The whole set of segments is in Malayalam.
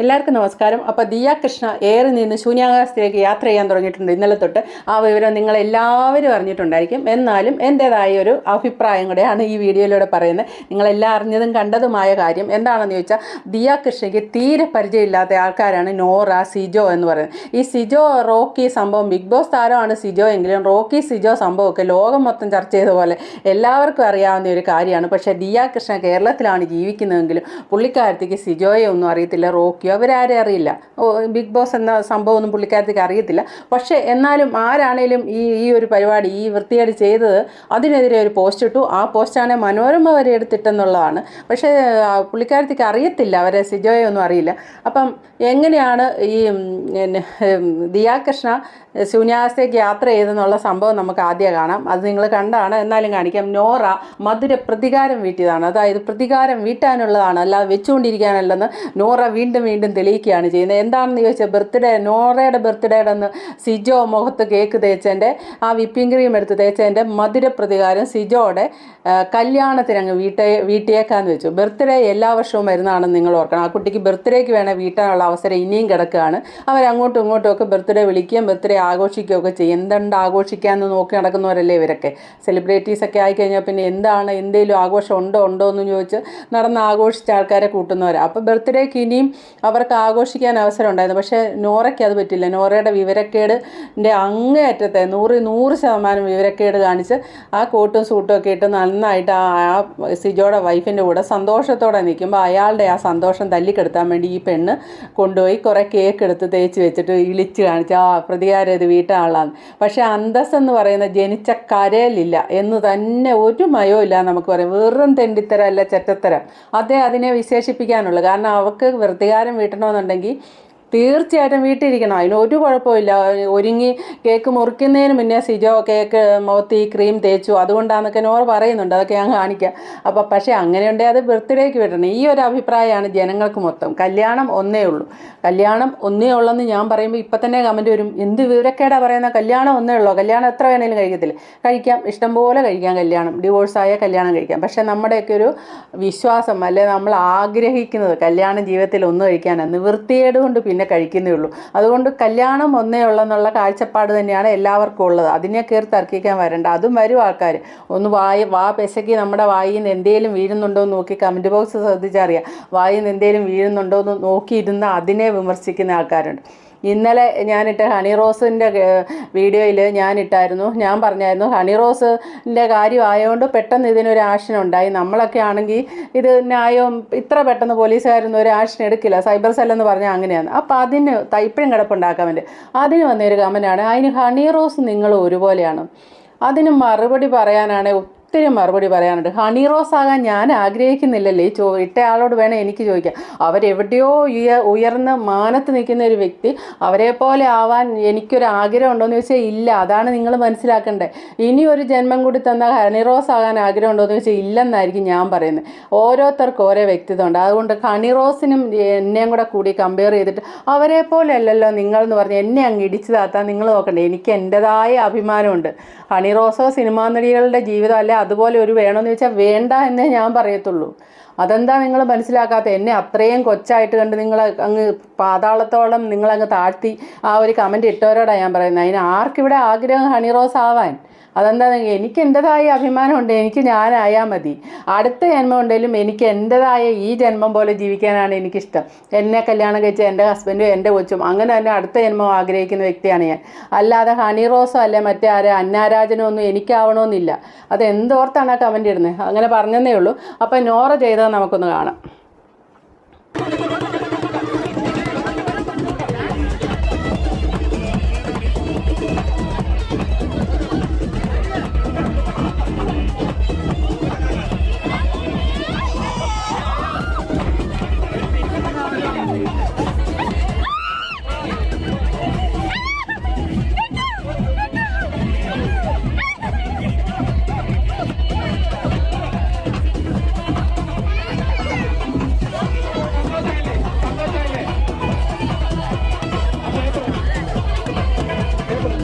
എല്ലാവർക്കും നമസ്കാരം. അപ്പോൾ ദിയ കൃഷ്ണ ഏറി നിന്ന് ശൂന്യാകാശത്തിലേക്ക് യാത്ര ചെയ്യാൻ തുടങ്ങിയിട്ടുണ്ട് ഇന്നലെ തൊട്ട്. ആ വിവരം നിങ്ങൾ എല്ലാവരും അറിഞ്ഞിട്ടുണ്ടായിരിക്കും. എന്നാലും എന്റേതായ ഒരു അഭിപ്രായം കൂടെയാണ് ഈ വീഡിയോയിലൂടെ പറയുന്നത്. നിങ്ങളെല്ലാം അറിഞ്ഞതും കണ്ടതുമായ കാര്യം എന്താണെന്ന് ചോദിച്ചാൽ ദിയ കൃഷ്ണയ്ക്ക് തീരെ പരിചയമില്ലാത്ത ആൾക്കാരാണ് നോറ സിജോ എന്ന് പറയുന്നത്. ഈ സിജോ റോക്കി സംഭവം ബിഗ് ബോസ് താരമാണ് സിജോ എങ്കിലും റോക്കി സിജോ സംഭവമൊക്കെ ലോകം മൊത്തം ചർച്ച ചെയ്ത പോലെ എല്ലാവർക്കും അറിയാവുന്ന ഒരു കാര്യമാണ്. പക്ഷേ ദിയ കൃഷ്ണ കേരളത്തിലാണ് ജീവിക്കുന്നതെങ്കിലും പുള്ളിക്കാരത്തേക്ക് സിജോയെ ഒന്നും അറിയത്തില്ല റോക്കിയോ അവരാരും അറിയില്ല. ബിഗ് ബോസ് എന്ന സംഭവമൊന്നും പുള്ളിക്കാരത്തേക്ക് അറിയത്തില്ല. പക്ഷേ എന്നാലും ആരാണേലും ഈ ഈ ഒരു പരിപാടി ഈ വൃത്തികേട് ചെയ്തത് അതിനെതിരെ ഒരു പോസ്റ്റ് ഇട്ടു. ആ പോസ്റ്റാണ് മനോരമ വരെ എടുത്തിട്ടെന്നുള്ളതാണ്. പക്ഷേ പുള്ളിക്കാരത്തേക്ക് അറിയത്തില്ല. അവരെ സിജോയെ ഒന്നും അറിയില്ല. അപ്പം എങ്ങനെയാണ് ഈ ദിയാകൃഷ്ണ ശൂന്യാവസ്ഥയ്ക്ക് യാത്ര ചെയ്തെന്നുള്ള സംഭവം നമുക്ക് ആദ്യം കാണാം. അത് നിങ്ങൾ കണ്ടാണ്. എന്നാലും കാണിക്കാം. നോറ മധുര പ്രതികാരം വീട്ടിയതാണ്. അതായത് പ്രതികാരം വീട്ടാനുള്ളതാണ്. അല്ലാതെ വെച്ചുകൊണ്ടിരിക്കാനല്ലെന്ന് നോറ വീണ്ടും വീണ്ടും തെളിയിക്കുകയാണ് ചെയ്യുന്നത്. എന്താണെന്ന് ചോദിച്ചാൽ ബർത്ത്ഡേ നോറയുടെ ബർത്ത്ഡേയുടെ അന്ന് സിജോ മുഖത്ത് കേക്ക് തേച്ചതിന്റെ ആ വിപ്പിംഗ് ക്രീം എടുത്ത് തേച്ചതിന്റെ മധുര പ്രതികാരം സിജോയുടെ കല്യാണത്തിന് അങ്ങ് വീട്ടേ വീട്ടിയേക്കാന്ന് വെച്ചു. ബർത്ത്ഡേ എല്ലാ വർഷവും വരുന്നതാണെന്ന് നിങ്ങൾ ഓർക്കണം. ആ കുട്ടിക്ക് ബർത്ത്ഡേക്ക് വേണേൽ വീട്ടാനുള്ള അവസരം ഇനിയും കിടക്കുകയാണ്. അവരങ്ങോട്ടും ഇങ്ങോട്ടും ഒക്കെ ബർത്ത്ഡേ വിളിക്കുകയും ബർത്ത്ഡേ ആഘോഷിക്കുകയൊക്കെ ചെയ്യും. എന്തുണ്ട് ആഘോഷിക്കാമെന്ന് നോക്കി നടക്കുന്നവരല്ലേ ഇവരൊക്കെ? സെലിബ്രിറ്റീസൊക്കെ ആയിക്കഴിഞ്ഞാൽ പിന്നെ എന്താണ് എന്തെങ്കിലും ആഘോഷം ഉണ്ടോ ഉണ്ടോ എന്ന് ചോദിച്ച് നടന്ന് ആഘോഷിച്ച ആൾക്കാരെ കൂട്ടുന്നവരാണ് അപ്പോൾ ബർത്ത്ഡേക്ക് ഇനിയും അവർക്ക് ആഘോഷിക്കാൻ അവസരം ഉണ്ടായിരുന്നു. പക്ഷേ നോറയ്ക്ക് അത് പറ്റില്ല. നോറയുടെ വിവരക്കേടിന്റെ അങ്ങേയറ്റത്തെ നൂറ് നൂറ് ശതമാനം വിവരക്കേട് കാണിച്ച് ആ കോട്ടും സൂട്ടും ഒക്കെ ഇട്ട് നന്നായിട്ട് ആ സിജോയുടെ വൈഫിന്റെ കൂടെ സന്തോഷത്തോടെ നിൽക്കുമ്പോൾ അയാളുടെ ആ സന്തോഷം തല്ലിക്കെടുത്താൻ വേണ്ടി ഈ പെണ്ണ് കൊണ്ടുപോയി കുറേ കേക്ക് എടുത്ത് തേച്ച് വെച്ചിട്ട് ഇളിച്ച് കാണിച്ച് ആ പ്രതികാരം ഇത് വീട്ടാളാണ്. പക്ഷേ അന്തസ് എന്ന് പറയുന്ന ജനിച്ച കരയിലില്ല എന്ന് തന്നെ ഒരു മയവും ഇല്ല നമുക്ക് പറയാം. വെറും തെണ്ടിത്തരം അല്ല ചെറ്റത്തരം. അതേ അതിനെ വിശേഷിപ്പിക്കാനുള്ളൂ. കാരണം അവർക്ക് പ്രതികാരം വീട്ടണമെന്നുണ്ടെങ്കിൽ തീർച്ചയായിട്ടും വീട്ടിലിരിക്കണം. അതിന് ഒരു കുഴപ്പമില്ല ഒരുങ്ങി കേക്ക് മുറിക്കുന്നതിന് മുന്നേ സിജോ കേക്ക് മുഖത്ത് ക്രീം തേച്ചു. അതുകൊണ്ടാണെന്നൊക്കെ നോർ പറയുന്നുണ്ട്. അതൊക്കെ ഞാൻ കാണിക്കാം. അപ്പോൾ പക്ഷേ അങ്ങനെയുണ്ടെങ്കിൽ അത് ബർത്ത്ഡേക്ക് വിടണം. ഈ ഒരു അഭിപ്രായമാണ് ജനങ്ങൾക്ക് മൊത്തം. കല്യാണം ഒന്നേ ഉള്ളൂ. കല്യാണം ഒന്നേ ഉള്ളെന്ന് ഞാൻ പറയുമ്പോൾ ഇപ്പം തന്നെ കമന്റ് വരും. എന്ത് വിവരക്കേടാ പറയുന്ന? കല്യാണം ഒന്നേ ഉള്ളൂ? കല്യാണം എത്ര വേണേലും കഴിക്കത്തില്ല? കഴിക്കാം. ഇഷ്ടംപോലെ കഴിക്കാം കല്യാണം. ഡിവോഴ്സായ കല്യാണം കഴിക്കാം. പക്ഷേ നമ്മുടെയൊക്കെ ഒരു വിശ്വാസം അല്ലെ നമ്മൾ ആഗ്രഹിക്കുന്നത് കല്യാണം ജീവിതത്തിൽ ഒന്ന് കഴിക്കാനാണ് നിവൃത്തിയേട് കൊണ്ട് പിന്നെ കഴിക്കുന്നേ ഉള്ളൂ. അതുകൊണ്ട് കല്യാണം ഒന്നേ ഉള്ളെന്നുള്ള കാഴ്ചപ്പാട് തന്നെയാണ് എല്ലാവർക്കും ഉള്ളത്. അതിനെ കയറി തർക്കിക്കാൻ വരണ്ട. അതും വരും ആൾക്കാർ ഒന്ന് വായ വാ പെശക്കി നമ്മുടെ വായിൽ നിന്ന് എന്തെങ്കിലും വീഴുന്നുണ്ടോ എന്ന് നോക്കി കമന്റ് ബോക്സ് ശ്രദ്ധിച്ചറിയാം. വായിൽ നിന്ന് എന്തെങ്കിലും വീഴുന്നുണ്ടോ എന്ന് നോക്കിയിരുന്ന് അതിനെ വിമർശിക്കുന്ന ആൾക്കാരുണ്ട്. ഇന്നലെ ഞാനിട്ട് ഹണി റോസിന്റെ വീഡിയോയിൽ ഞാനിട്ടായിരുന്നു. ഞാൻ പറഞ്ഞായിരുന്നു ഹണി റോസിന്റെ കാര്യം ആയതുകൊണ്ട് പെട്ടെന്ന് ഇതിനൊരു ആക്ഷൻ ഉണ്ടായി. നമ്മളൊക്കെ ആണെങ്കിൽ ഇത് ന്യായം ഇത്ര പെട്ടെന്ന് പോലീസുകാരൊന്നും ഒരു ആക്ഷൻ എടുക്കില്ല. സൈബർ സെൽ എന്ന് പറഞ്ഞാൽ അങ്ങനെയാണ്. അപ്പോൾ അതിന് തൈപ്പഴം കിടപ്പുണ്ടാക്കാൻ വേണ്ടി. അതിന് വന്നൊരു കമന്റാണ് അതിന് ഹണി റോസ് നിങ്ങൾ ഒരുപോലെയാണ്. അതിന് മറുപടി പറയാനാണ് ഒത്തിരി മറുപടി പറയാനുണ്ട്. ഹണി റോസ് ആകാൻ ഞാൻ ആഗ്രഹിക്കുന്നില്ലല്ലേ? ചോ ഇട്ടയാളോട് വേണേൽ എനിക്ക് ചോദിക്കാം അവരെവിടെയോ ഉയ ഉയർന്ന് മാനത്ത് നിൽക്കുന്ന ഒരു വ്യക്തി അവരെ പോലെ ആവാൻ എനിക്കൊരു ആഗ്രഹം ഉണ്ടോയെന്ന് ചോദിച്ചാൽ ഇല്ല. അതാണ് നിങ്ങൾ മനസ്സിലാക്കേണ്ടത്. ഇനി ഒരു ജന്മം കൂടി തന്നാൽ ഹണി റോസ് ആകാൻ ആഗ്രഹം ഉണ്ടോ എന്ന് ചോദിച്ചാൽ ഇല്ലെന്നായിരിക്കും ഞാൻ പറയുന്നത്. ഓരോരുത്തർക്കും ഓരോ വ്യക്തിത്വം ഉണ്ട് അതുകൊണ്ട് ഹണി റോസിനും എന്നെയും കൂടെ കൂടി കമ്പയർ ചെയ്തിട്ട് അവരെ പോലെ അല്ലല്ലോ നിങ്ങൾ എന്ന് പറഞ്ഞ് എന്നെ അങ്ങ് ഇടിച്ചു താത്താൻ നിങ്ങൾ നോക്കണ്ടേ? എനിക്ക് എന്റെതായ അഭിമാനമുണ്ട്. ഹണി റോസോ സിനിമാ നടികളുടെ ജീവിതം അല്ലെ അതുപോലെ ഒരു വേണമെന്ന് ചോദിച്ചാൽ വേണ്ട എന്നേ ഞാൻ പറയത്തുള്ളൂ. അതെന്താ നിങ്ങൾ മനസ്സിലാക്കാത്ത? എന്നെ അത്രയും കൊച്ചായിട്ട് കണ്ട് നിങ്ങൾ അങ്ങ് പാതാളത്തോളം നിങ്ങളങ്ങ് താഴ്ത്തി ആ ഒരു കമന്റ് ഇട്ടവരോടാണ് ഞാൻ പറയുന്നത് അതിന് ആർക്കിവിടെ ആഗ്രഹം ഹണി റോസ് ആവാൻ? അതെന്താ എനിക്ക് എന്റെതായ അഭിമാനമുണ്ട് എനിക്ക് ഞാനായാൽ മതി. അടുത്ത ജന്മം ഉണ്ടെങ്കിലും എനിക്ക് എന്റെതായ ഈ ജന്മം പോലെ ജീവിക്കാനാണ് എനിക്കിഷ്ടം. എന്നെ കല്യാണം കഴിച്ച എന്റെ ഹസ്ബൻഡും എന്റെ കൊച്ചും അങ്ങനെ തന്നെ അടുത്ത ജന്മം ആഗ്രഹിക്കുന്ന വ്യക്തിയാണ് ഞാൻ. അല്ലാതെ ഹണി റോസോ അല്ലെ മറ്റേ ആരെ അന്നാരാജനോ ഒന്നും എനിക്കാവണമെന്നില്ല അത് എന്തോർത്താണ് ആ കമന്റ് ഇടുന്നത്? അങ്ങനെ പറഞ്ഞതേ ഉള്ളൂ. അപ്പം നോറ ചെയ്തത് നമുക്കൊന്ന് കാണാം.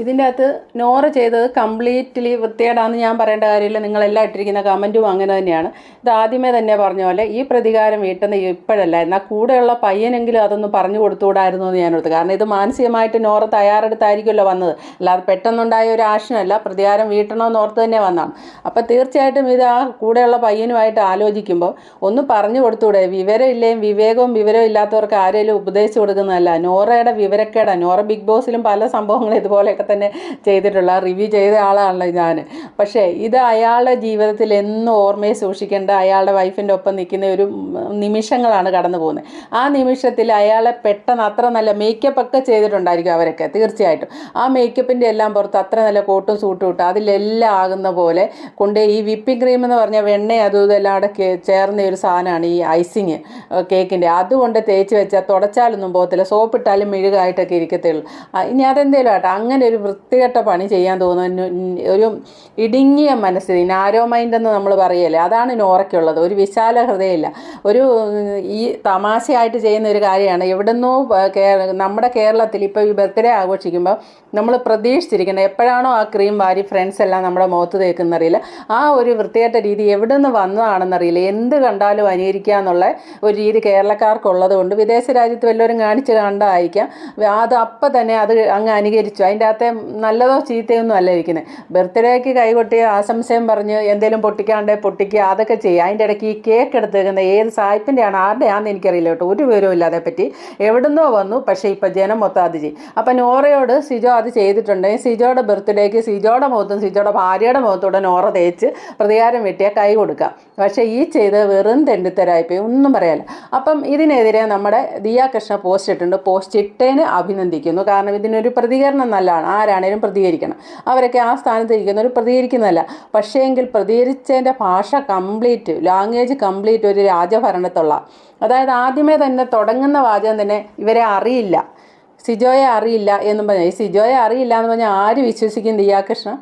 ഇതിന്റെ അകത്ത് നോറ ചെയ്തത് കംപ്ലീറ്റ്ലി വൃത്തികേടാന്ന് ഞാൻ പറയേണ്ട കാര്യമില്ല. നിങ്ങളെല്ലാം ഇട്ടിരിക്കുന്ന കമന്റും അങ്ങനെ തന്നെയാണ്. ഇത് ആദ്യമേ തന്നെ പറഞ്ഞ പോലെ ഈ പ്രതികാരം വീട്ടുന്ന ഇപ്പോഴല്ല എന്നാൽ കൂടെയുള്ള പയ്യനെങ്കിലും അതൊന്ന് പറഞ്ഞു കൊടുത്തുകൂടായിരുന്നു എന്ന് ഞാൻ ഓർത്തു. കാരണം ഇത് മാനസികമായിട്ട് നോറ തയ്യാറെടുത്തായിരിക്കുമല്ലോ വന്നത്. അല്ലാതെ പെട്ടെന്നുണ്ടായ ഒരു ആക്ഷനല്ല പ്രതികാരം വീട്ടണമെന്ന് ഓർത്ത് തന്നെ വന്നതാണ്. അപ്പോൾ തീർച്ചയായിട്ടും ഇത് ആ കൂടെയുള്ള പയ്യനുമായിട്ട് ആലോചിക്കുമ്പോൾ ഒന്ന് പറഞ്ഞു കൊടുത്തൂടെ വിവരമില്ലേയും വിവേകവും വിവരവും ഇല്ലാത്തവർക്ക് ആരെങ്കിലും ഉപദേശിച്ചു കൊടുക്കുന്നതല്ല. നോറയുടെ വിവരക്കേടാണ് നോറ ബിഗ് ബോസിലും പല സംഭവങ്ങളും ഇതുപോലെയൊക്കെ തന്നെ ചെയ്തിട്ടുള്ള റിവ്യൂ ചെയ്ത ആളാണല്ലോ ഞാൻ. പക്ഷേ ഇത് അയാളുടെ ജീവിതത്തിൽ എന്നും ഓർമ്മയെ സൂക്ഷിക്കേണ്ട അയാളുടെ വൈഫിന്റെ ഒപ്പം നിൽക്കുന്ന ഒരു നിമിഷങ്ങളാണ് കടന്നു പോകുന്നത്. ആ നിമിഷത്തിൽ അയാളെ പെട്ടെന്ന് അത്ര നല്ല മേക്കപ്പ് ഒക്കെ ചെയ്തിട്ടുണ്ടായിരിക്കും അവരൊക്കെ തീർച്ചയായിട്ടും. ആ മേക്കപ്പിന്റെ എല്ലാം പുറത്ത് അത്ര നല്ല കോട്ടും സൂട്ടും ഇട്ട് അതിലെല്ലാം ആകുന്ന പോലെ കൊണ്ട് ഈ വിപ്പിംഗ് ക്രീം എന്ന് പറഞ്ഞാൽ വെണ്ണ അതും ഇതെല്ലാം അവിടെ ചേർന്ന ഒരു സാധനമാണ് ഈ ഐസിങ് കേക്കിന്റെ അതുകൊണ്ട് തേച്ച് വെച്ചാൽ തുടച്ചാലൊന്നും പോകത്തില്ല. സോപ്പിട്ടാലും മെഴുകായിട്ടൊക്കെ ഇരിക്കത്തുള്ളൂ. ഇനി അതെന്തേലും ആട്ടെ? അങ്ങനെ ഒരു വൃത്തികെട്ട പണി ചെയ്യാൻ തോന്നുന്ന. ഒരു ഇടുങ്ങിയ മനസ്സ് നാരോ മൈൻഡ് എന്ന് നമ്മൾ പറയല്ലേ അതാണ് നോറയ്ക്കുള്ളത്. ഒരു വിശാല ഹൃദയമില്ല. ഒരു ഈ തമാശയായിട്ട് ചെയ്യുന്ന ഒരു കാര്യമാണ്. എവിടുന്നോ നമ്മുടെ കേരളത്തിൽ ഇപ്പോൾ ഈ ബർത്ത്ഡേ ആഘോഷിക്കുമ്പോൾ നമ്മൾ പ്രതീക്ഷിച്ചിരിക്കുന്നത് എപ്പോഴാണോ ആ ക്രീം വാരി ഫ്രണ്ട്സ് എല്ലാം നമ്മുടെ മുഖത്ത് തേക്കുന്നറിയില്ല. ആ ഒരു വൃത്തികെട്ട രീതി എവിടെ നിന്ന് വന്നതാണെന്നറിയില്ല. എന്ത് കണ്ടാലും അനുകരിക്കുക എന്നുള്ള ഒരു രീതി കേരളക്കാർക്കുള്ളത് കൊണ്ട് വിദേശ രാജ്യത്ത് വല്ലവരും കാണിച്ച് കണ്ടായിരിക്കാം. അത് അപ്പം തന്നെ അത് അങ്ങ് അനുകരിച്ചു. അതിന്റെ അകത്തെ നല്ലതോ ചീത്തയൊന്നും അല്ല ഇരിക്കുന്നത് ബർത്ത്ഡേക്ക് കൈകൊട്ടി ആശംസയും പറഞ്ഞ് എന്തെങ്കിലും പൊട്ടിക്കാണ്ട് പൊട്ടിക്കുക അതൊക്കെ ചെയ്യുക അതിന്റെ ഇടയ്ക്ക് ഈ കേക്ക് എടുത്ത് വെക്കുന്ന ഏത് സായിപ്പിന്റെ ആണ് ആരുടെ ആണെന്ന് എനിക്കറിയില്ല കേട്ടോ. ഒരു വിവരവും ഇല്ല അതേപ്പറ്റി എവിടുന്നോ വന്നു. പക്ഷേ ഇപ്പം ജനം മൊത്തം അത് ചെയ്യും. അപ്പം നോറയോട് സിജോ അത് ചെയ്തിട്ടുണ്ടെങ്കിൽ സിജോയുടെ ബർത്ത്ഡേക്ക് സിജോയുടെ മുഖത്തും സിജോയുടെ ഭാര്യയുടെ മുഖത്തൂടെ നോറ തേച്ച് പ്രതികാരം വെട്ടിയാൽ കൈ കൊടുക്കാം പക്ഷേ ഈ ചെയ്ത് വെറും തെണ്ടിത്തരായിപ്പോയി. ഒന്നും പറയാല്ല അപ്പം ഇതിനെതിരെ നമ്മുടെ ദിയ കൃഷ്ണ പോസ്റ്റ് ഇട്ടിട്ടുണ്ട്. പോസ്റ്റ് ഇട്ടേന് അഭിനന്ദിക്കുന്നു. കാരണം ഇതിനൊരു പ്രതികരണം നല്ലതാണ്. ആരാണേലും പ്രതികരിക്കണം. അവരൊക്കെ ആ സ്ഥാനത്ത് ഇരിക്കുന്നവർ പ്രതികരിക്കുന്നതല്ല. പക്ഷേ എങ്കിൽ പ്രതികരിച്ചതിന്റെ ഭാഷ കംപ്ലീറ്റ് ലാംഗ്വേജ് കംപ്ലീറ്റ് ഒരു രാജഭരണത്തുള്ള അതായത് ആദ്യമേ തന്നെ തുടങ്ങുന്ന വാചകം തന്നെ ഇവരെ അറിയില്ല. സിജോയെ അറിയില്ല എന്നും പറഞ്ഞാൽ ഈ സിജോയെ അറിയില്ല എന്ന് പറഞ്ഞാൽ ആര് വിശ്വസിക്കും ദിയാകൃഷ്ണ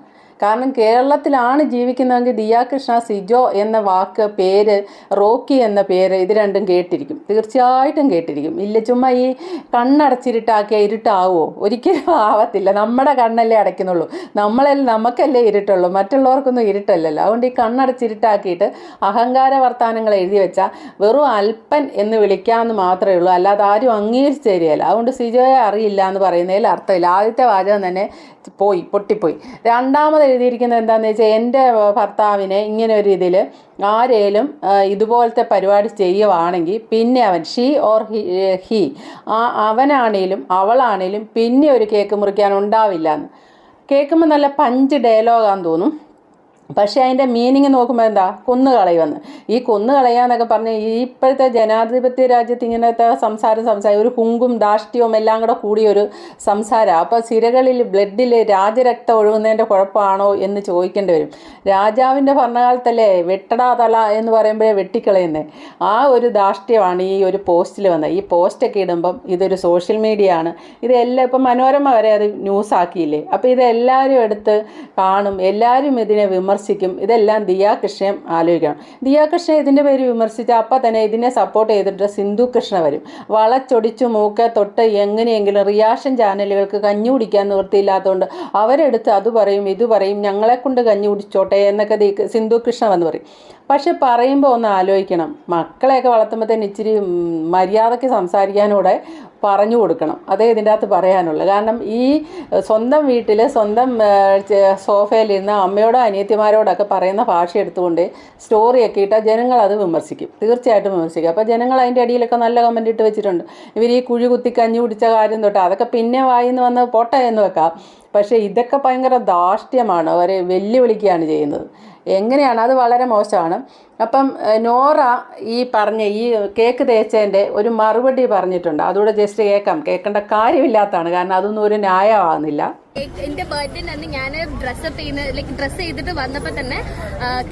കാരണം കേരളത്തിലാണ് ജീവിക്കുന്നതെങ്കിൽ ദിയാകൃഷ്ണ സിജോ എന്ന വാക്ക് പേര് റോക്കി എന്ന പേര് ഇത് രണ്ടും കേട്ടിരിക്കും. തീർച്ചയായിട്ടും കേട്ടിരിക്കും. ഇല്ല ചുമ്മാ ഈ കണ്ണടച്ചിരുട്ടാക്കിയ ഇരുട്ടാവോ? ഒരിക്കലും ആവത്തില്ല. നമ്മുടെ കണ്ണല്ലേ അടയ്ക്കുന്നുള്ളൂ. നമ്മളല്ല നമുക്കല്ലേ ഇരുട്ടുള്ളൂ. മറ്റുള്ളവർക്കൊന്നും ഇരുട്ടല്ലല്ലോ. അതുകൊണ്ട് ഈ കണ്ണടച്ചിരുട്ടാക്കിയിട്ട് അഹങ്കാര വർത്താനങ്ങൾ എഴുതി വെച്ചാൽ വെറും അല്പൻ എന്ന് വിളിക്കാമെന്ന് മാത്രമേ ഉള്ളൂ. അല്ലാതെ ആരും അംഗീകരിച്ച് തരികയില്ല. അതുകൊണ്ട് സിജോയെ അറിയില്ല എന്ന് പറയുന്നതിൽ അർത്ഥമില്ല. ആദ്യത്തെ വാചകം തന്നെ പോയി പൊട്ടിപ്പോയി. രണ്ടാമത് എഴുതിയിരിക്കുന്നത് എന്താണെന്ന് വെച്ചാൽ എന്റെ ഭർത്താവിനെ ഇങ്ങനെ ഒരു ഇതിൽ ആരേലും ഇതുപോലത്തെ പരിപാടി ചെയ്യുവാണെങ്കിൽ പിന്നെ അവൻ ഷീ ഓർ ഹി ആ അവനാണേലും അവളാണേലും പിന്നെ ഒരു കേക്ക് മുറിക്കാൻ ഉണ്ടാവില്ല എന്ന് കേൾക്കുമ്പോൾ നല്ല പഞ്ച് ഡയലോഗാന്ന് തോന്നും. പക്ഷേ അതിന്റെ മീനിങ് നോക്കുമ്പോൾ എന്താ? കൊന്നുകളയുമെന്ന് ഈ കൊന്നുകളയാന്നൊക്കെ പറഞ്ഞ് ഈ ഇപ്പോഴത്തെ ജനാധിപത്യ രാജ്യത്ത് ഇങ്ങനത്തെ സംസാരം സംസാരം ഒരു ഹുങ്കും ധാഷ്ട്യവും എല്ലാം കൂടെ കൂടിയൊരു സംസാരം. അപ്പോൾ സിരകളിൽ ബ്ലഡിൽ രാജരക്തം ഒഴുകുന്നതിന്റെ കുഴപ്പമാണോ എന്ന് ചോദിക്കേണ്ടി വരും. രാജാവിന്റെ ഭരണകാലത്തല്ലേ വെട്ടടാ തല എന്ന് പറയുമ്പോഴേ വെട്ടിക്കളയുന്നത് ആ ഒരു ധാഷ്ട്യമാണ് ഈ ഒരു പോസ്റ്റിൽ വന്നത്. ഈ പോസ്റ്റൊക്കെ ഇടുമ്പം ഇതൊരു സോഷ്യൽ മീഡിയ ആണ് ഇതെല്ലാം ഇപ്പം മനോരമ വരെ അത് ന്യൂസ് ആക്കിയില്ലേ അപ്പോൾ ഇതെല്ലാവരും എടുത്ത് കാണും. എല്ലാവരും ഇതിനെ വിമർശിക്കും. ഇതെല്ലാം ദിയാ കൃഷ്ണയും ആലോചിക്കണം. ദിയാ കൃഷ്ണ ഇതിന്റെ പേര് വിമർശിച്ച അപ്പം തന്നെ ഇതിനെ സപ്പോർട്ട് ചെയ്തിട്ട് സിന്ധു കൃഷ്ണ വരും. വളച്ചൊടിച്ചു മൂക്ക തൊട്ട് എങ്ങനെയെങ്കിലും റിയാക്ഷൻ ചാനലുകൾക്ക് കഞ്ഞു കുടിക്കാൻ നിവൃത്തിയില്ലാത്തതുകൊണ്ട് അവരെടുത്ത് അത് പറയും ഇത് പറയും ഞങ്ങളെക്കൊണ്ട് കൊണ്ട് കഞ്ഞി കുടിച്ചോട്ടെ എന്നൊക്കെ സിന്ധു കൃഷ്ണ വന്ന് പറയും. പക്ഷെ പറയുമ്പോൾ ഒന്ന് ആലോചിക്കണം. മക്കളെയൊക്കെ വളർത്തുമ്പോഴത്തേന് ഇച്ചിരി മര്യാദയ്ക്ക് സംസാരിക്കാനൂടെ പറഞ്ഞു കൊടുക്കണം. അതേ ഇതിന്റെ അകത്ത് പറയാനുള്ളൂ. കാരണം ഈ സ്വന്തം വീട്ടിൽ സ്വന്തം സോഫയിലിരുന്ന് അമ്മയോടോ അനിയത്തിമാരോടൊക്കെ പറയുന്ന ഭാഷ എടുത്തുകൊണ്ട് സ്റ്റോറിയൊക്കെ ഇട്ടാൽ ജനങ്ങൾ അത് വിമർശിക്കും. തീർച്ചയായിട്ടും വിമർശിക്കും. അപ്പോൾ ജനങ്ങൾ അതിന്റെ അടിയിലൊക്കെ നല്ല കമന്റ് ഇട്ട് വെച്ചിട്ടുണ്ട്. ഇവർ ഈ കുഴി കുത്തി കഞ്ഞി കുടിച്ച കാര്യം തൊട്ട് അതൊക്കെ പിന്നെ വായിന്ന് വന്ന് പോട്ടെ എന്ന് വെക്കാം. പക്ഷേ ഇതൊക്കെ ഭയങ്കര ധാർഷ്ട്യമാണ്. അവരെ വെല്ലുവിളിക്കുകയാണ് ചെയ്യുന്നത്. എങ്ങനെയാണ്? അത് വളരെ മോശമാണ്. അപ്പം നോറ ഈ പറഞ്ഞ ഈ കേക്ക് തേച്ചതിന്റെ ഒരു മറുപടി പറഞ്ഞിട്ടുണ്ട്. അതുകൂടെ ജസ്റ്റ് കേൾക്കാം. കേൾക്കേണ്ട കാര്യമില്ലാത്തതാണ്. കാരണം അതൊന്നും ഒരു ന്യായമാകുന്നില്ല എന്റെ ബർത്ത്ഡേ അന്ന് ഞാൻ ഡ്രസ്സപ്പ് ചെയ്യുന്ന ലൈക്ക് ഡ്രസ്സ് ചെയ്തിട്ട് വന്നപ്പോ തന്നെ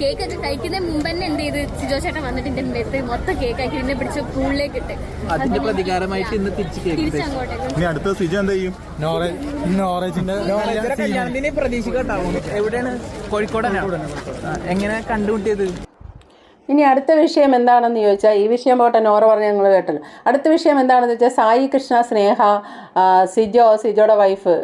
കേക്ക് ഒക്കെ കഴിക്കുന്നതിന് മുമ്പ് തന്നെ എന്ത് ചെയ്ത്? സിജോ ചേട്ടൻ വന്നിട്ട് എന്റെ മെത്ത് മൊത്തം കേക്ക് ആക്കി എന്നെ പിടിച്ച് പൂളിലേക്ക് ഇട്ട്. അതിന്റെ പ്രതികാരമായിട്ട് ഇന്ന് തിരിച്ചങ്ങോട്ടേക്ക് ഇനി അടുത്ത സിജ എന്ത് ചെയ്യും? നോറേജിന്റെ എവിടെയാണ്? കോഴിക്കോടനാണ് എങ്ങനെ കണ്ടുമുട്ടിയത്? ഇനി അടുത്ത വിഷയം എന്താണെന്ന് ചോദിച്ചാൽ ഈ വിഷയം പോട്ടെ നോറ പറഞ്ഞ് ഞങ്ങൾ കേട്ടല്ലോ. അടുത്ത വിഷയം എന്താണെന്ന് വെച്ചാൽ സായി കൃഷ്ണ സ്നേഹ സിജോ സിജോയുടെ വൈഫ്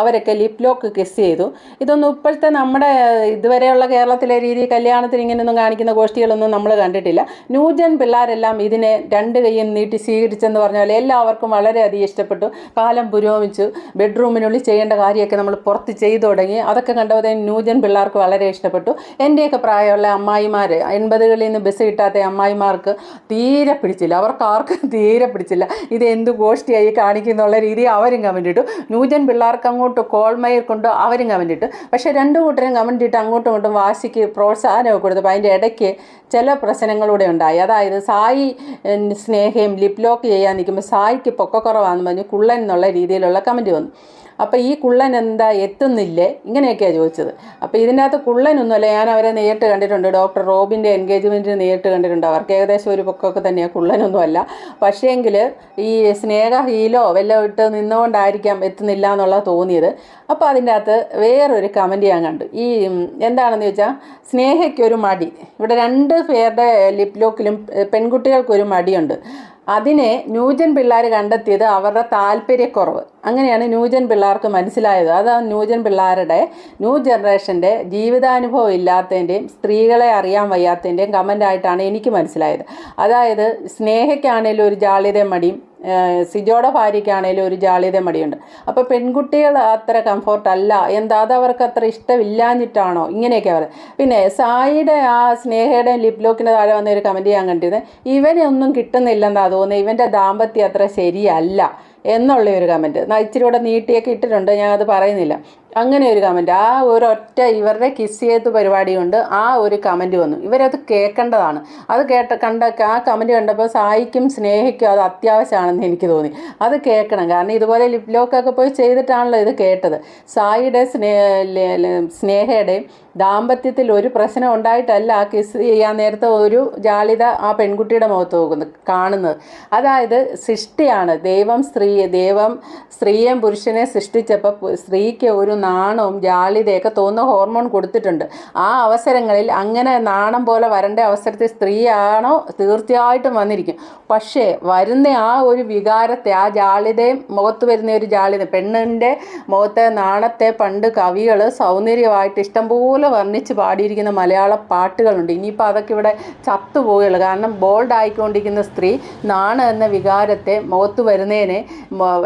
അവരൊക്കെ ലിപ് ലോക്ക് കിസ് ചെയ്തു. ഇതൊന്നും ഇപ്പോഴത്തെ നമ്മുടെ ഇതുവരെയുള്ള കേരളത്തിലെ രീതി കല്യാണത്തിന് ഇങ്ങനെയൊന്നും കാണിക്കുന്ന ഗോഷ്ഠികളൊന്നും നമ്മൾ കണ്ടിട്ടില്ല. ന്യൂജൻ പിള്ളേരെല്ലാം ഇതിനെ രണ്ട് കൈയും നീട്ടി സ്വീകരിച്ചെന്ന് പറഞ്ഞാൽ എല്ലാവർക്കും വളരെയധികം ഇഷ്ടപ്പെട്ടു. കാലം പുരോഗമിച്ചു. ബെഡ്റൂമിനുള്ളിൽ ചെയ്യേണ്ട കാര്യമൊക്കെ നമ്മൾ പുറത്ത് ചെയ്തു തുടങ്ങി. അതൊക്കെ കണ്ടപ്പോൾ ന്യൂജൻ പിള്ളേർക്ക് വളരെ ഇഷ്ടപ്പെട്ടു. എന്റെയൊക്കെ പ്രായമുള്ള അമ്മായിമാർ എൺപതുകളിൽ നിന്ന് ബസ് കിട്ടാത്ത അമ്മായിമാർക്ക് തീരെ പിടിച്ചില്ല. അവർക്ക് ആർക്കും തീരെ പിടിച്ചില്ല. ഇത് എന്ത് ഗോഷ്ടിയായി കാണിക്കുന്നുള്ള രീതി അവരും കമന്റ് ഇട്ടു. ന്യൂജൻ പിള്ളേർക്ക് അങ്ങോട്ട് കോൾമയിൽ കൊണ്ട് അവരും കമന്റ് ഇട്ടു. പക്ഷേ രണ്ട് കൂട്ടരും കമന്റ് ഇട്ട് അങ്ങോട്ടും ഇങ്ങോട്ടും വാശിക്ക് പ്രോത്സാഹനമൊക്കെ കൊടുത്തപ്പോൾ അതിന്റെ ഇടയ്ക്ക് ചില പ്രശ്നങ്ങളൂടെ ഉണ്ടായി. അതായത് സായി സ്നേഹയും ലിപ്ലോക്ക് ചെയ്യാൻ നിൽക്കുമ്പോൾ സായിക്ക് പൊക്കക്കുറവാണെന്ന് പറഞ്ഞ് കുള്ളൻ എന്നുള്ള രീതിയിലുള്ള കമന്റ് വന്നു. അപ്പോൾ ഈ കുള്ളൻ എന്താ എത്തുന്നില്ലേ? ഇങ്ങനെയൊക്കെയാണ് ചോദിച്ചത്. അപ്പോൾ ഇതിനകത്ത് കുള്ളനൊന്നുമല്ല ഞാൻ അവരെ നേരിട്ട് കണ്ടിട്ടുണ്ട്. ഡോക്ടർ റോബിന്റെ എൻഗേജ്മെന്റിന് നേരിട്ട് കണ്ടിട്ടുണ്ട്. അവർക്ക് ഏകദേശം ഒരു പൊക്കമൊക്കെ തന്നെയാണ് കുള്ളനൊന്നുമല്ല. പക്ഷേങ്കിൽ ഈ സ്നേഹ ഹീലോ വല്ലതും ഇട്ട് നിന്നുകൊണ്ടായിരിക്കാം എത്തുന്നില്ല എന്നുള്ള തോന്നിയത്. അപ്പോൾ അതിന്റെ അകത്ത് വേറൊരു കമന്റ് ഞാൻ കണ്ടു. ഈ എന്താണെന്ന് ചോദിച്ചാൽ സ്നേഹയ്ക്കൊരു മടി. ഇവിടെ രണ്ട് പേരുടെ ലിപ് ലോക്കിലും പെൺകുട്ടികൾക്കൊരു മടിയുണ്ട്. അതിനെ ന്യൂജൻ പിള്ളേർ കണ്ടെത്തിയത് അവരുടെ താല്പര്യക്കുറവ്. അങ്ങനെയാണ് ന്യൂജൻ പിള്ളേർക്ക് മനസ്സിലായത്. അത് ന്യൂജൻ പിള്ളേരുടെ ന്യൂ ജനറേഷന്റെ ജീവിതാനുഭവം ഇല്ലാത്തതിന്റെയും സ്ത്രീകളെ അറിയാൻ വയ്യാത്തതിന്റെയും കമന്റായിട്ടാണ് എനിക്ക് മനസ്സിലായത്. അതായത് സ്നേഹയ്ക്കാണേലും ഒരു ജാളിതയും മടിയും സിജോയുടെ ഭാര്യയ്ക്കാണേലും ഒരു ജാള്യത മടിയുണ്ട്. അപ്പോൾ പെൺകുട്ടികൾ അത്ര കംഫോർട്ട് അല്ല. എന്താ അത് അവർക്ക് അത്ര ഇഷ്ടമില്ലാഞ്ഞിട്ടാണോ? ഇങ്ങനെയൊക്കെ പറയുന്നത്. പിന്നെ സായിയുടെ ആ സ്നേഹയുടെ ലിപ് ലോക്കിന്റെ താഴെ വന്ന ഒരു കമന്റ് ഞാൻ കണ്ടിരുന്നത്. ഇവനെ ഒന്നും കിട്ടുന്നില്ലെന്നാണ് തോന്നുന്നത്. ഇവന്റെ ദാമ്പത്യം അത്ര ശരിയല്ല. എന്നുള്ള ഒരു കമന്റ് ഇച്ചിരി കൂടെ നീട്ടിയൊക്കെ ഇട്ടിട്ടുണ്ട് ഞാൻ അത് പറയുന്നില്ല. അങ്ങനെ ഒരു കമന്റ് ആ ഒരൊറ്റ ഇവരുടെ കിസ് ചെയ്ത് പരിപാടി കൊണ്ട് ആ ഒരു കമന്റ് വന്നു. ഇവരത് കേൾക്കേണ്ടതാണ്. അത് കേട്ട കണ്ട ആ കമന്റ് കണ്ടപ്പോൾ സായിക്കും സ്നേഹിക്കും അത് അത്യാവശ്യമാണെന്ന് എനിക്ക് തോന്നി. അത് കേൾക്കണം. കാരണം ഇതുപോലെ ലിപ് ലോക്കൊക്കെ പോയി ചെയ്തിട്ടാണല്ലോ ഇത് കേട്ടത്. സായിയുടെ സ്നേ ലെ- ലെ- സ്നേഹയുടെയും ദാമ്പത്യത്തിൽ ഒരു പ്രശ്നം ഉണ്ടായിട്ടല്ല കിസ് ചെയ്യാൻ നേരത്തെ ഒരു ജാളിത ആ പെൺകുട്ടിയുടെ മുഖത്ത് നോക്കുന്നത് കാണുന്നത്. അതായത് സൃഷ്ടിയാണ്. ദൈവം സ്ത്രീയെ ദൈവം സ്ത്രീയെയും പുരുഷനെ സൃഷ്ടിച്ചപ്പോൾ സ്ത്രീക്ക് ഒരു നാണവും ജാളിതയൊക്കെ തോന്നുന്ന ഹോർമോൺ കൊടുത്തിട്ടുണ്ട്. ആ അവസരങ്ങളിൽ അങ്ങനെ നാണം പോലെ വരേണ്ട അവസരത്തിൽ സ്ത്രീയാണോ തീർച്ചയായിട്ടും വന്നിരിക്കും. പക്ഷേ വരുന്ന ആ ഒരു വികാരത്തെ ആ ജാളിതയും മുഖത്ത് വരുന്ന ഒരു ജാളിത പെണ്ണിന്റെ മുഖത്തെ നാണത്തെ പണ്ട് കവികൾ സൗന്ദര്യമായിട്ട് ഇഷ്ടംപോലെ വർണിച്ച് പാടിയിരിക്കുന്ന മലയാള പാട്ടുകളുണ്ട്. ഇനിയിപ്പോൾ അതൊക്കെ ഇവിടെ ചത്തുപോവുകയുള്ളൂ കാരണം ബോൾഡ് ആയിക്കൊണ്ടിരിക്കുന്ന സ്ത്രീ നാണ എന്ന വികാരത്തെ മുഖത്ത് വരുന്നതിനെ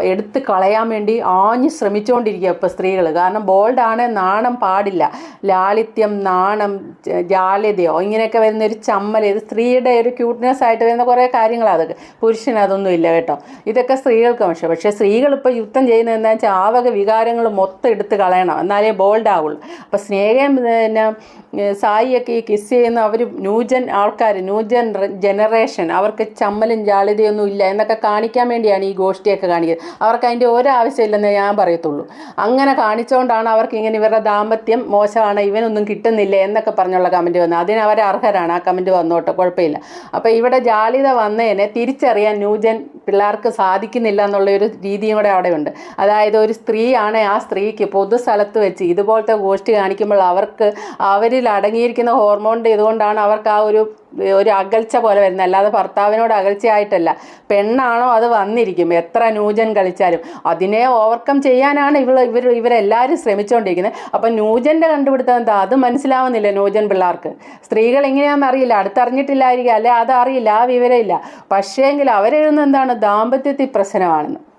എടുത്ത് കളയാൻ വേണ്ടി ആഞ്ഞ് ശ്രമിച്ചുകൊണ്ടിരിക്കുക ഇപ്പോൾ സ്ത്രീകൾ കാരണം ബോൾഡാണ് നാണം പാടില്ല. ലാളിത്യം നാണം ജ- ജാള്യതയോ ഇങ്ങനെയൊക്കെ വരുന്ന ഒരു ചമ്മൽ ഇത് സ്ത്രീയുടെ ഒരു ക്യൂട്ട്നെസ് ആയിട്ട് വരുന്ന കുറേ കാര്യങ്ങളാണ് അതൊക്കെ. പുരുഷന് അതൊന്നും ഇല്ല കേട്ടോ. ഇതൊക്കെ സ്ത്രീകൾക്ക് പക്ഷേ പക്ഷേ സ്ത്രീകൾ ഇപ്പോൾ യുദ്ധം ചെയ്യുന്നത് എന്താ വെച്ചാൽ ആവക വികാരങ്ങൾ മൊത്തം എടുത്ത് കളയണം. എന്നാലേ ബോൾഡ് ആവുള്ളൂ അപ്പോൾ സ്നേഹം ഏഹ് സായിയൊക്കെ ഈ കിസ് ചെയ്യുന്ന അവർ ന്യൂജൻ ആൾക്കാർ ന്യൂജൻ ജനറേഷൻ അവർക്ക് ചമ്മലും ജാളിതയൊന്നും ഇല്ല എന്നൊക്കെ കാണിക്കാൻ വേണ്ടിയാണ് ഈ ഗോഷ്ഠിയൊക്കെ കാണിക്കുന്നത്. അവർക്ക് അതിന്റെ ഒരാവശ്യമില്ലെന്നേ ഞാൻ പറയത്തുള്ളൂ. അങ്ങനെ കാണിച്ചുകൊണ്ടാണ് അവർക്ക് ഇങ്ങനെ ഇവരുടെ ദാമ്പത്യം മോശമാണ് ഇവനൊന്നും കിട്ടുന്നില്ല എന്നൊക്കെ പറഞ്ഞുള്ള കമന്റ് വന്നത്. അതിന് അവർ അർഹരാണ് ആ കമന്റ് വന്നോട്ടെ കുഴപ്പമില്ല. അപ്പോൾ ഇവിടെ ജാളിത വന്നതിനെ തിരിച്ചറിയാൻ ന്യൂജൻ പിള്ളേർക്ക് സാധിക്കുന്നില്ല എന്നുള്ള ഒരു രീതിയും കൂടെ അവിടെ ഉണ്ട് അതായത് ഒരു സ്ത്രീയാണ് ആ സ്ത്രീക്ക് പൊതു സ്ഥലത്ത് വെച്ച് ഇതുപോലത്തെ ഗോഷ്ഠി കാണിക്കുമ്പോൾ അവർക്ക് അവരിൽ അടങ്ങിയിരിക്കുന്ന ഹോർമോണിന്റെ ഇതുകൊണ്ടാണ് അവർക്ക് ആ ഒരു ഒരു അകൽച്ച പോലെ വരുന്നത്. അല്ലാതെ ഭർത്താവിനോട് അകൽച്ചയായിട്ടല്ല. പെണ്ണാണോ അത് വന്നിരിക്കും. എത്ര ന്യൂജൻ കളിച്ചാലും. അതിനെ ഓവർകം ചെയ്യാനാണ് ഇവൾ ഇവർ ഇവരെല്ലാവരും ശ്രമിച്ചുകൊണ്ടിരിക്കുന്നത് അപ്പം ന്യൂജന്റെ കണ്ടുപിടുത്തം എന്താ? അത് മനസ്സിലാവുന്നില്ല ന്യൂജൻ പിള്ളേർക്ക്. സ്ത്രീകൾ എങ്ങനെയാണെന്ന് അറിയില്ല. അടുത്തറിഞ്ഞിട്ടില്ലായിരിക്കും. അല്ലെ അതറിയില്ല ആ വിവരമില്ല. പക്ഷേങ്കിൽ അവരെഴുതുന്നത് എന്താണ്? ദാമ്പത്യത്തിൽ പ്രശ്നമാണെന്ന്.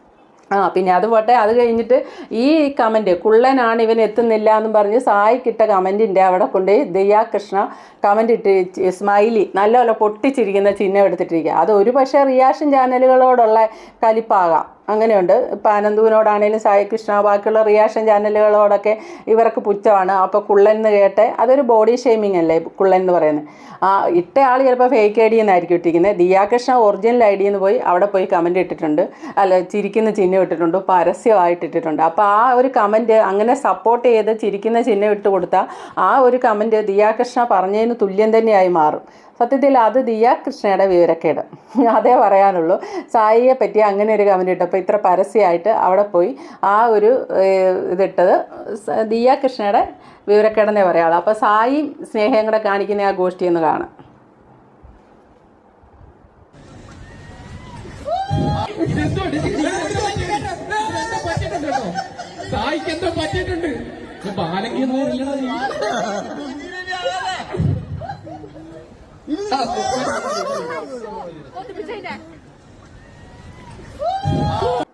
ആ പിന്നെ അത് പോട്ടെ അത് കഴിഞ്ഞിട്ട് ഈ കമന്റ് കുള്ളനാണ് ഇവൻ എത്തുന്നില്ല എന്ന് പറഞ്ഞ് സായിക്കിട്ട കമന്റിന്റെ അവിടെ കൊണ്ട് ദയാകൃഷ്ണ കമന്റ് ഇട്ട് സ്മൈലി നല്ലപോലെ പൊട്ടിച്ചിരിക്കുന്ന ചിഹ്നം എടുത്തിട്ടിരിക്കുക. അത് ഒരു പക്ഷേ റിയാക്ഷൻ ചാനലുകളോടുള്ള കലിപ്പാകാം. അങ്ങനെയുണ്ട്. ഇപ്പം അനന്തുവിനോടാണേലും സായി കൃഷ്ണ ബാക്കിയുള്ള റിയാക്ഷൻ ചാനലുകളോടൊക്കെ ഇവർക്ക് പുച്ഛമാണ്. അപ്പോൾ കുള്ളൻ എന്ന് കേട്ടെ അതൊരു ബോഡി ഷെയ്മിങ് അല്ലേ കുള്ളൻ എന്ന് പറയുന്നത്? ആ ഇട്ട ആൾ ചിലപ്പോൾ ഫേക്ക് ഐ ഡി എന്നായിരിക്കും ഇട്ടിരിക്കുന്നത്. ദിയാകൃഷ്ണ ഒറിജിനൽ ഐ ഡി എന്ന് പോയി അവിടെ പോയി കമന്റ് ഇട്ടിട്ടുണ്ട്. അല്ല ചിരിക്കുന്ന ചിഹ്നം ഇട്ടിട്ടുണ്ട്. പരസ്യമായിട്ട് ഇട്ടിട്ടുണ്ട്. അപ്പോൾ ആ ഒരു കമന്റ് അങ്ങനെ സപ്പോർട്ട് ചെയ്ത് ചിരിക്കുന്ന ചിഹ്നം ഇട്ട് കൊടുത്താൽ ആ ഒരു കമന്റ് ദിയാകൃഷ്ണ പറഞ്ഞതിന് തുല്യം തന്നെയായി മാറും. സത്യത്തിൽ അത് ദിയ കൃഷ്ണയുടെ വിവരക്കേട്. അതേ പറയാനുള്ളൂ. സായിയെ പറ്റി അങ്ങനെ ഒരു കമന്റ് ഇട്ടപ്പോൾ ഇത്ര പരസ്യമായിട്ട് അവിടെ പോയി ആ ഒരു ഇതിട്ടത് ദിയ കൃഷ്ണയുടെ വിവരക്കേടെന്നേ പറയാനുള്ളൂ അപ്പോൾ സായി സ്നേഹം കൂടെ കാണിക്കുന്ന ആ ഗോഷ്ഠി എന്ന് കാണാം. സായിക്ക് എന്തോ പറ്റിയിട്ടുണ്ട്. そう、そう、そう、そう、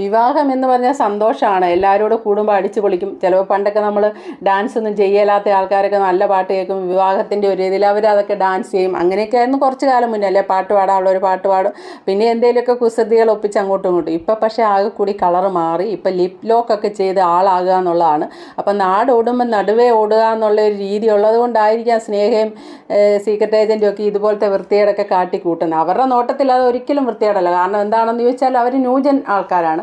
വിവാഹം എന്ന് പറഞ്ഞാൽ സന്തോഷമാണ്. എല്ലാവരോടും കൂടുമ്പോൾ അടിച്ചു പൊളിക്കും. ചിലപ്പോൾ പണ്ടൊക്കെ നമ്മൾ ഡാൻസ് ഒന്നും ചെയ്യലാത്ത ആൾക്കാരൊക്കെ നല്ല പാട്ട് കേൾക്കും. വിവാഹത്തിന്റെ ഒരു രീതിയിൽ അവർ അതൊക്കെ ഡാൻസ് ചെയ്യും. അങ്ങനെയൊക്കെ ആയിരുന്നു കുറച്ച് കാലം മുന്നേ. അല്ലേ? പാട്ട് പാടാനുള്ള ഒരു പാട്ട് പാടും. പിന്നെ എന്തെങ്കിലുമൊക്കെ കുസൃതികൾ ഒപ്പിച്ച് അങ്ങോട്ടും ഇങ്ങോട്ടും. ഇപ്പം പക്ഷേ ആകെ കൂടി കളർ മാറി. ഇപ്പം ലിപ് ലോക്കൊക്കെ ചെയ്ത് ആളാകുക എന്നുള്ളതാണ്. അപ്പം നാട് ഓടുമ്പോൾ നടുവേ ഓടുക എന്നുള്ള ഒരു രീതി ഉള്ളത് കൊണ്ടായിരിക്കാം സ്നേഹയും സീക്രട്ട് ഏജന്റും ഒക്കെ ഇതുപോലത്തെ വൃത്തികേടൊക്കെ കാട്ടിക്കൂട്ടുന്നത്. അവരുടെ നോട്ടത്തിൽ അത് ഒരിക്കലും വൃത്തികേടല്ല. കാരണം എന്താണെന്ന് ചോദിച്ചാൽ അവർ ന്യൂജൻ ആൾക്കാരാണ്.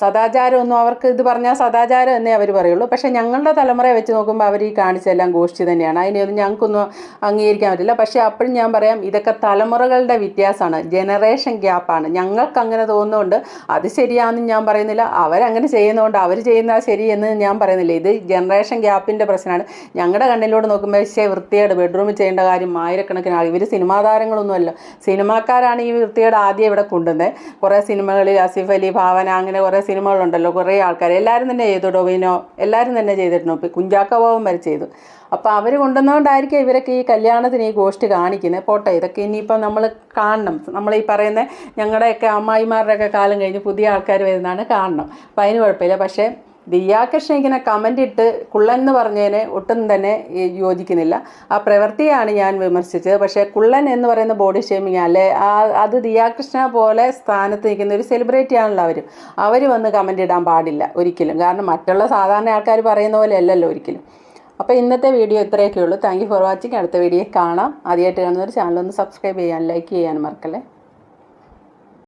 സദാചാരമൊന്നും അവർക്ക് ഇത് പറഞ്ഞാൽ സദാചാരം എന്നേ അവർ പറയുള്ളൂ. പക്ഷേ ഞങ്ങളുടെ തലമുറയെ വെച്ച് നോക്കുമ്പോൾ അവർ ഈ കാണിച്ചെല്ലാം ഗോഷ്ഠി തന്നെയാണ്. അതിനെയൊന്നും ഞങ്ങൾക്കൊന്നും അംഗീകരിക്കാൻ പറ്റില്ല. പക്ഷേ അപ്പോഴും ഞാൻ പറയാം ഇതൊക്കെ തലമുറകളുടെ വ്യത്യാസമാണ്. ജനറേഷൻ ഗ്യാപ്പാണ്. ഞങ്ങൾക്ക് അങ്ങനെ തോന്നുന്നുണ്ട്. അത് ശരിയാണെന്ന് ഞാൻ പറയുന്നില്ല. അവരങ്ങനെ ചെയ്യുന്നതുകൊണ്ട് അവർ ചെയ്യുന്നത് ശരിയെന്ന് ഞാൻ പറയുന്നില്ല. ഇത് ജനറേഷൻ ഗ്യാപ്പിന്റെ പ്രശ്നമാണ്. ഞങ്ങളുടെ കണ്ണിലൂടെ നോക്കുമ്പോൾ പക്ഷേ വൃത്തിയേട് ബെഡ്റൂമിൽ ചെയ്യേണ്ട കാര്യം ആയിരക്കണക്കിന് ആൾ ഇവർ സിനിമാ താരങ്ങളൊന്നുമല്ല. സിനിമാക്കാരാണ് ഈ വൃത്തിയേട് ആദ്യം ഇവിടെ കൊണ്ടുവന്നത് കുറേ സിനിമകളിൽ ആസിഫ് അലി ഭാവന അങ്ങനെ കുറേ സിനിമകളുണ്ടല്ലോ കുറേ ആൾക്കാർ എല്ലാവരും തന്നെ ചെയ്തു ഡൊവിനോ എല്ലാവരും തന്നെ ചെയ്തിട്ടുണ്ടോ ഇപ്പം കുഞ്ചാക്കബോവൻ വരെ ചെയ്തു. അപ്പോൾ അവർ കൊണ്ടുവന്നുകൊണ്ടായിരിക്കും ഇവരൊക്കെ ഈ കല്യാണത്തിന് ഈ ഗോഷ്ടി കാണിക്കുന്നത് പോട്ടെ ഇതൊക്കെ ഇനിയിപ്പം നമ്മൾ കാണണം. നമ്മൾ ഈ പറയുന്ന ഞങ്ങളുടെയൊക്കെ അമ്മായിമാരുടെയൊക്കെ കാലം കഴിഞ്ഞ് പുതിയ ആൾക്കാർ വരുന്നതാണ് കാണണം. അപ്പം അതിന് കുഴപ്പമില്ല. പക്ഷേ ദിയാകൃഷ്ണ ഇങ്ങനെ കമന്റ് ഇട്ട് കുള്ളൻ എന്ന് പറഞ്ഞതിന് ഒട്ടും തന്നെ യോജിക്കുന്നില്ല. ആ പ്രവൃത്തിയാണ് ഞാൻ വിമർശിച്ചത്. പക്ഷേ കുള്ളൻ എന്ന് പറയുന്ന ബോഡി ഷേമിങ് അല്ലെ? അത് ദിയാകൃഷ്ണ പോലെ സ്ഥാനത്ത് നിൽക്കുന്ന ഒരു സെലിബ്രിറ്റി ആണല്ലോ അവരും. അവർ വന്ന് കമന്റ് ഇടാൻ പാടില്ല ഒരിക്കലും. കാരണം മറ്റുള്ള സാധാരണ ആൾക്കാർ പറയുന്ന പോലെ അല്ലല്ലോ ഒരിക്കലും. അപ്പോൾ ഇന്നത്തെ വീഡിയോ ഇത്രയൊക്കെ ഉള്ളൂ താങ്ക് യു ഫോർ വാച്ചിങ് അടുത്ത വീഡിയോ കാണാം. ആദ്യമായിട്ട് ചാനൽ ഒന്ന് സബ്സ്ക്രൈബ് ചെയ്യാൻ ലൈക്ക് ചെയ്യാൻ മറക്കല്ലേ?